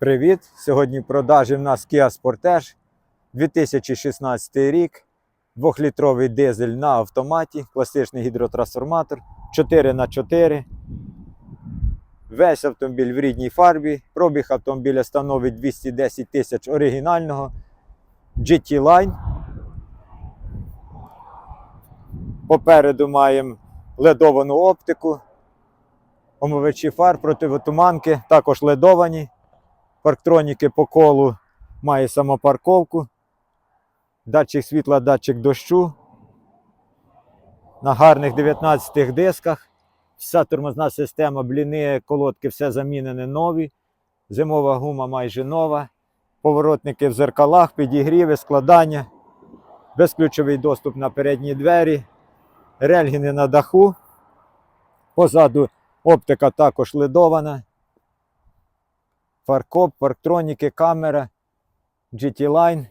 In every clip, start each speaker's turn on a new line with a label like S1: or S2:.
S1: Привіт! Сьогодні в продажі в нас Kia Sportage 2016 рік. 2-літровий дизель на автоматі, класичний гідротрансформатор 4х4. Весь автомобіль в рідній фарбі. Пробіг автомобіля становить 210 тисяч оригінального GT Line. Попереду маємо ледовану оптику, омивачі фар, противотуманки, також ледовані. Парктроніки по колу має самопарковку, датчик світла, датчик дощу. На гарних 19 дисках. Вся тормозна система, бліни, колодки, все замінене нові. Зимова гума майже нова. Поворотники в зеркалах, підігріви, складання, безключовий доступ на передні двері, рельгіни на даху. Позаду оптика також ледована фаркоп, парктроніки, камера, GT Line,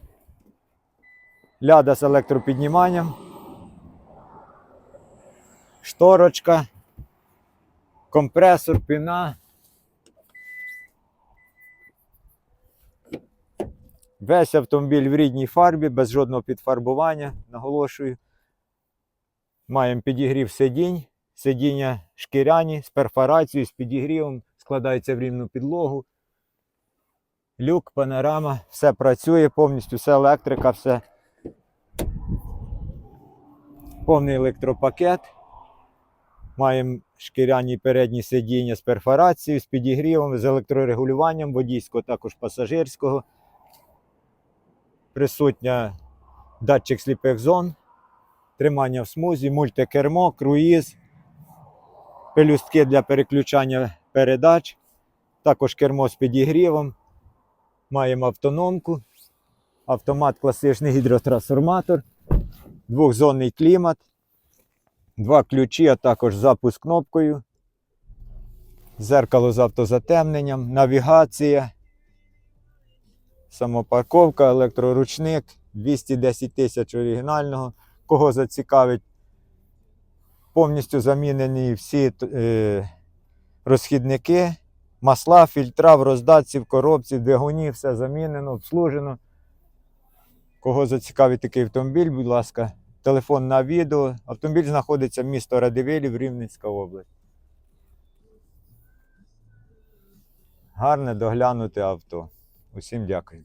S1: ляда з електропідніманням, шторочка, компресор, піна. Весь автомобіль в рідній фарбі, без жодного підфарбування, наголошую. Маємо підігрів сидінь, сидіння шкіряні з перфорацією, з підігрівом, складаються в рівну підлогу люк, панорама, все працює повністю, все електрика, все. Повний електропакет. Маємо шкіряні передні сидіння з перфорацією, з підігрівом, з електрорегулюванням водійського, також пасажирського. Присутня датчик сліпих зон, тримання в смузі, мультикермо, круїз, пелюстки для переключання передач, також кермо з підігрівом. Маємо автономку, автомат класичний гідротрансформатор, двохзонний клімат, два ключі, а також запуск кнопкою, зеркало з автозатемненням, навігація, самопарковка, електроручник, 210 тисяч оригінального. Кого зацікавить, повністю замінені всі е, розхідники. Масла, фільтра в роздатці, в коробці, в двигуні, все замінено, обслужено. Кого зацікавить такий автомобіль, будь ласка, телефон на відео. Автомобіль знаходиться в місто Радивилів, Рівненська область. Гарне доглянути авто. Усім дякую.